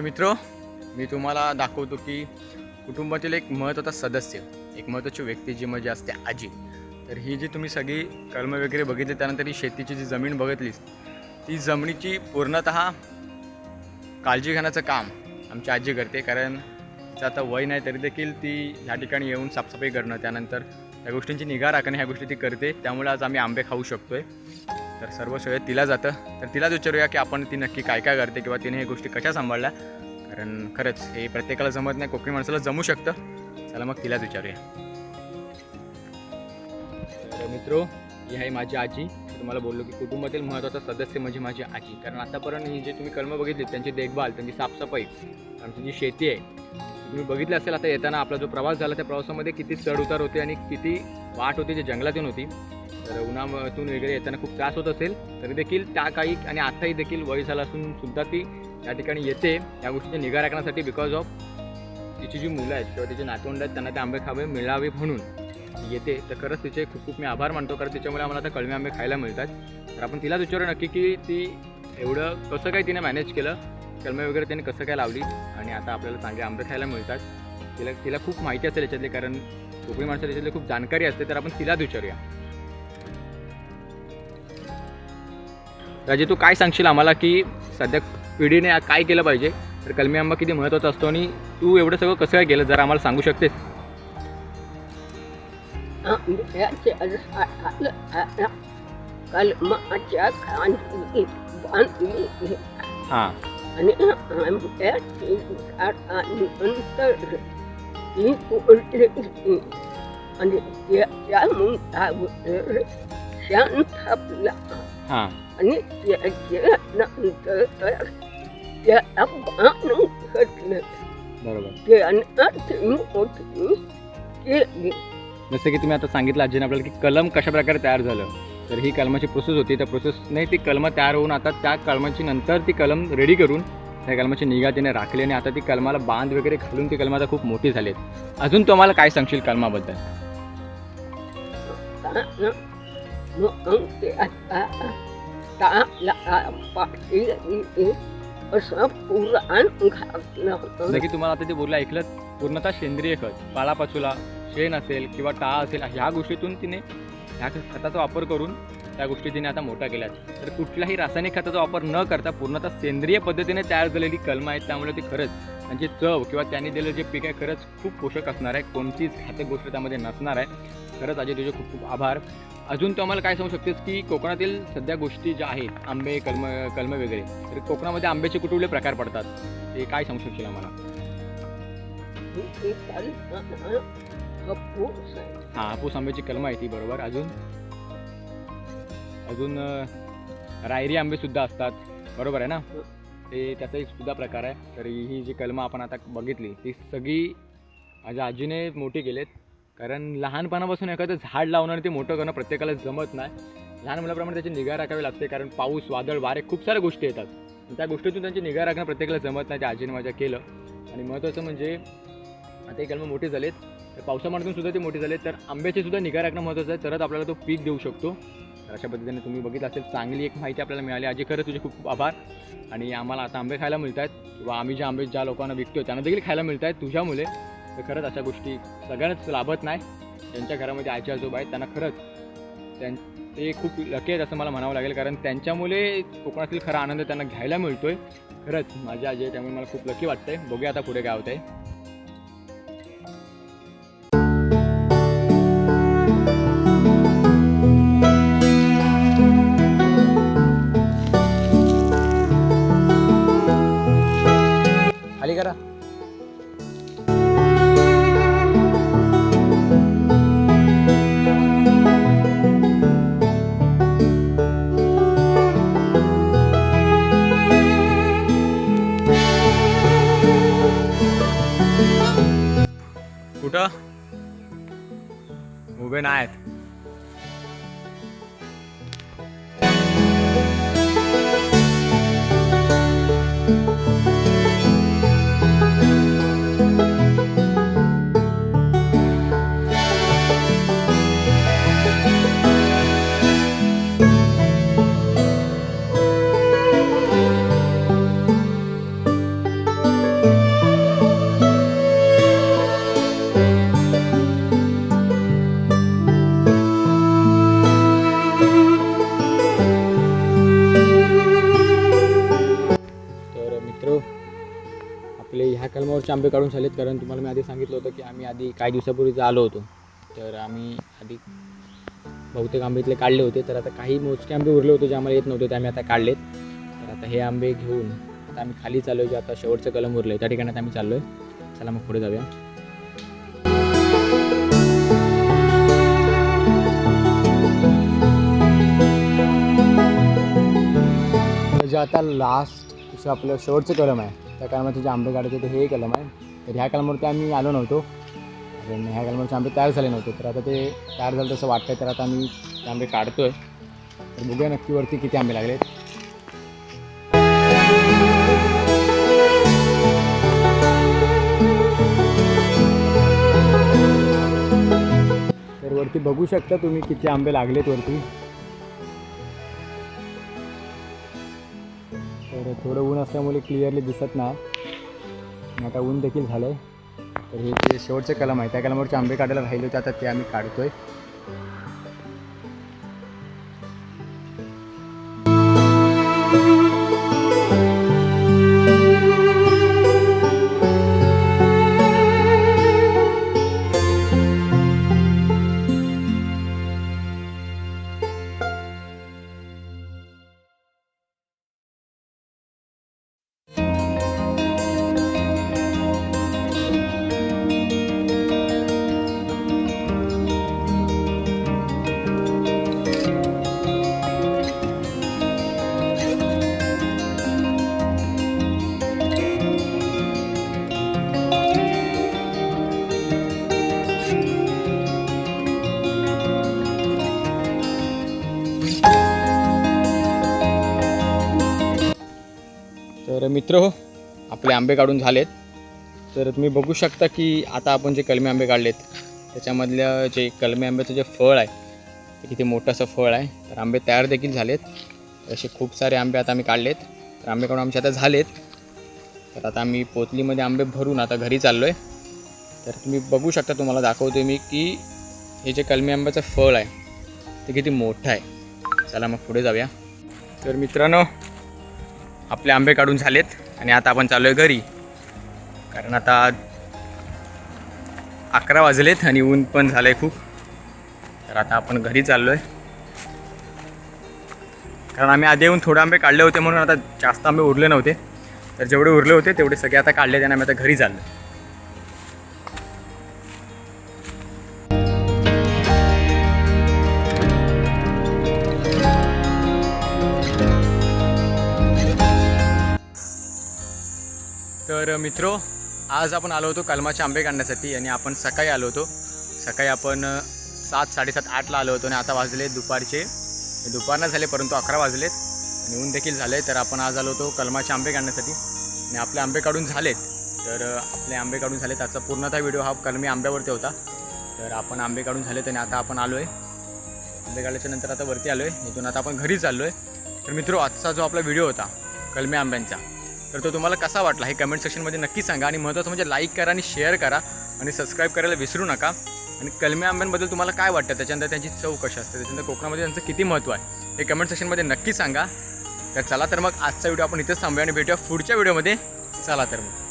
तर मित्र मी तुम्हाला दाखवतो की कुटुंबातील एक महत्त्वाचा सदस्य एक महत्त्वाची व्यक्ती जी म्हणजे असते आजी. तर ही जी तुम्ही सगळी कलम वगैरे बघितली त्यानंतर ही शेतीची जी जमीन बघितलीस ती जमिनीची पूर्णतः काळजी घेण्याचं काम आमची आजी करते. कारण तिचं आता वय नाही तरी देखील ती ह्या ठिकाणी येऊन साफसफाई करणं त्यानंतर त्या गोष्टींची निगा राखणं ह्या गोष्टी ती करते. त्यामुळे आज आम्ही आंबे खाऊ शकतो आहे तर सर्व श्रेय तिला जातं. तर तिलाच विचारूया की आपण ती नक्की काय काय करते किंवा तिने हे गोष्टी कशा सांभाळल्या. कारण खरंच हे प्रत्येकाला जमत नाही. कोकणी माणसाला जमू शकतं. चला मग तिलाच विचारूया. तर मित्रो ही आहे माझी आजी. तुम्हाला बोललो की कुटुंबातील महत्त्वाचा सदस्य म्हणजे माझी आजी. कारण आतापर्यंत ही जे तुम्ही कलमं बघितली त्यांची देखभाल त्यांची साफसफाई आमची जी शेती आहे. तुम्ही बघितलं असेल आता येताना आपला जो प्रवास झाला त्या प्रवासामध्ये किती चढ उतार होते आणि किती वाट होती जी जंगलातून होती. तर उन्हातून वगैरे येताना खूप त्रास होत असेल तरी देखील त्या काही आणि आताही देखील वय झाला असून सुद्धा ती या ठिकाणी येते. या गोष्टीची निगा राखण्यासाठी बिकॉज ऑफ तिची जी मुलं आहेत किंवा तिचे नातवंड आहेत त्यांना ते आंबे खावे मिळावे म्हणून येते. तर खरंच तिचे खूप खूप मी आभार मानतो. कारण तिच्यामुळे आम्हाला आता कळमे आंबे खायला मिळतात. तर आपण तिलाच विचारू नक्की की ती एवढं कसं काय तिने मॅनेज केलं कलमे वगैरे त्याने कसं काय लावली आणि आता आपल्याला चांगले आंबे खायला मिळतात. तिला तिला खूप माहिती असेल याच्यातली कारण कोकणी माणसाला याच्यातली खूप जाणकारी असते तर आपण तिलाच विचारूया. राजे तू काय सांगशील आम्हाला की सध्या पिढीने काय केलं पाहिजे? तर कलमी आंबा किती महत्त्वाचा असतो आणि तू एवढं सगळं कसं काय केलं? जरा आम्हाला सांगू शकतेस. आंब्याच्या झाडाला कलमाच्या खांदी बांधली हां. आणि आंब्याची झाडानंतर ती फुलली आणि त्याच्या मुंडावर हां. आणि नंतर बरोबर ती केली जसं की तुम्ही आता सांगितलं आजीने आपल्याला की कलम कशा प्रकारे तयार झालं तर ही कलमाची प्रोसेस होती त्या प्रोसेसने ती कलमं तयार होऊन आता त्या कलमाची नंतर ती कलम रेडी करून त्या कलमाची निगा तिने राखली आणि आता ती कलमाला बांध वगैरे घालून ती कलम आता खूप मोठी झाली अजून तुम्हाला काय सांगशील कलमाबद्दल असं पुराण घातलं जसं की तुम्हाला आता ते बोललं ऐकलं पूर्णतः सेंद्रिय खत पालापाचोला शेण असेल किंवा टाळा असेल ह्या गोष्टीतून तिने ह्या खताचा वापर करून त्या गोष्टी तिने आता मोठ्या केल्या तर कुठल्याही रासायनिक खताचा वापर न करता पूर्णतः सेंद्रिय पद्धतीने तयार झालेली कलमं आहेत त्यामुळे ती खरंच त्यांची चव किंवा त्यांनी दिलेलं जे पीक आहे खरंच खूप पोषक असणार आहे. कोणतीच घातक गोष्ट त्यामध्ये नसणार आहे. खरंच अजय तुझे खूप खूप आभार. अजून तू आम्हाला काय सांगू शकतेस की कोकणातील सध्या गोष्टी ज्या आहेत आंबे कलम कलमं वगैरे तर कोकणामध्ये आंब्याचे कुठे कुठले प्रकार पडतात? ते काय सांगू शकशील आम्हाला? हां हापूस आंब्याची कलमं आहे ती बरोबर. अजून? अजून रायरी आंबे सुद्धा असतात बरोबर आहे ना? ते त्याचा एक सुद्धा प्रकार आहे. तर ही जी कलमं आपण आता बघितली ती सगळी माझ्या आजीने मोठी केलेत. कारण लहानपणापासून एखादं झाड लावणं आणि ते मोठं करणं प्रत्येकाला जमत नाही. लहान मुलाप्रमाणे त्याची निगा राखावी लागते कारण पाऊस वादळ वारे खूप साऱ्या गोष्टी येतात. आणि त्या गोष्टीतून त्यांची निगा राखणं प्रत्येकाला जमत नाही त्या आजीने माझ्या केलं. आणि महत्त्वाचं म्हणजे आता एक मोठे झालेत तर पावसामानातून सुद्धा ते मोठे झालीत तर आंब्याची सुद्धा निगा राखणं महत्त्वाचं आहे तरच आपल्याला तो पीक देऊ शकतो. तर अशा पद्धतीने तुम्ही बघितलं असेल चांगली एक माहिती आपल्याला मिळाली. आजी खरं तुझे खूप आभार. आणि आम्हाला आता आंबे खायला मिळत आहेत किंवा आम्ही जे आंबे ज्या लोकांना विकतो त्यांना देखील खायला मिळत आहेत तुझ्यामुळे. तर खरंच अशा गोष्टी सगळ्यांनाच लाभत नाही. ज्यांच्या घरामध्ये आजी आजोबा आहेत त्यांना खरंच त्यां ते खूप लकी आहेत असं मला म्हणावं लागेल. कारण त्यांच्यामुळे कोकणातील खरा आनंद त्यांना घ्यायला मिळतो आहे खरंच माझी आजी आहे त्यामुळे मला खूप लकी वाटतंय. बघूया आता पुढे काय होतंय. आहे कलमावरचे आंबे काढून झालेत कारण तुम्हाला मी आधी सांगितलं होतं की आम्ही आधी काही दिवसापूर्वी आलो होतो. तर आम्ही आधी बहुतेक आंबे इथले काढले होते. तर आता काही मोजके आंबे उरले होते जे आम्हाला येत नव्हते ते आम्ही आता काढलेत. तर आता हे आंबे घेऊन आता आम्ही खाली चाललो जे आता शेवटचं कलम उरलं त्या ठिकाणी आम्ही चाललो आहे चला मग पुढे जाऊया. जे आता लास्ट जे आपलं शेवटचं कलम आहे त्या कलमाचे जे आंबे काढायचे ते हे कलम आहे तर ह्या कलमावरती आम्ही आलो नव्हतो. कारण ह्या कलमावरचे आंबे तयार झाले नव्हते. तर आता ते तयार झालं तसं वाटतंय तर आता आम्ही ते आंबे काढतोय. तर बघूया नक्की वरती किती आंबे लागलेत तर वरती बघू शकता तुम्ही किती आंबे लागलेत वरती. तर थोडं ऊन असल्यामुळे क्लिअरली दिसत नाही. आता ऊन देखील झालं आहे तर हे जे शेवटचं कलम आहे त्या कलमावरचे आंबे काढायला राहिले होते आता ते आम्ही काढतो आहे तर मित्र हो आपले आंबे काढून झालेत. तर तुम्ही बघू शकता की आता आपण जे कलमी आंबे काढलेत त्याच्यामधल्या जे कलमी आंब्याचं जे फळ आहे ते किती मोठं असं फळ आहे. तर आंबे तयार देखील झालेत. असे खूप सारे आंबे आता आम्ही काढलेत. तर आंबे काढून आमचे आता झालेत. तर आता आम्ही पोतलीमध्ये आंबे भरून आता घरी चाललो आहे तर तुम्ही बघू शकता तुम्हाला दाखवतो मी की हे जे कलमी आंब्याचं फळ आहे ते किती मोठं आहे. चला मग पुढे जाऊया. तर मित्रांनो आपले आंबे काढून झालेत आणि आता आपण चाललो आहे घरी. कारण आता अकरा वाजलेत आणि ऊन पण झालं आहे खूप. तर आता आपण घरी चाललो आहे कारण आम्ही आधी येऊन थोडे आंबे काढले होते म्हणून आता जास्त आंबे उरले नव्हते. तर जेवढे उरले होते तेवढे सगळे आता काढले त्याने आम्ही आता घरी चाललो तर मित्रो आज आपण आलो होतो कलमाचे आंबे काढण्यासाठी आणि आपण सकाळी आलो होतो. सकाळी आपण सात साडेसात आठला आलो होतो आणि आता वाजले दुपारचे. दुपारनं झाले परंतु अकरा वाजलेत आणि ऊन देखील झाले तर आपण आज आलो होतो कलमाचे आंबे काढण्यासाठी आणि आपले आंबे काढून झालेत. तर आपले आंबे काढून झाले त्याचा पूर्णतः व्हिडिओ हा कलमी आंब्यावरती होता. तर आपण आंबे काढून झालेत आणि आता आपण आलो आहे आंबे काढल्याच्या नंतर आता वरती आलो आहे इथून आता आपण घरी चाललो आहे तर मित्रो आजचा जो आपला व्हिडिओ होता कलमी आंब्यांचा तर तो तुम्हाला कसा वाटला हे कमेंट सेक्शनमध्ये नक्की सांगा. आणि महत्त्वाचं म्हणजे लाईक करा आणि शेअर करा. आणि सबस्क्राईब करायला विसरू नका. आणि कलमे आंब्यांबद्दल तुम्हाला काय वाटतं? त्याच्यानंतर त्यांची चव कशी असते? त्याच्यानंतर कोकणामध्ये त्यांचं किती महत्त्व आहे? हे कमेंट सेक्शनमध्ये नक्की सांगा. तर चला तर मग आजचा व्हिडिओ आपण इथेच थांबूया आणि भेटूया पुढच्या व्हिडिओमध्ये चला तर मग.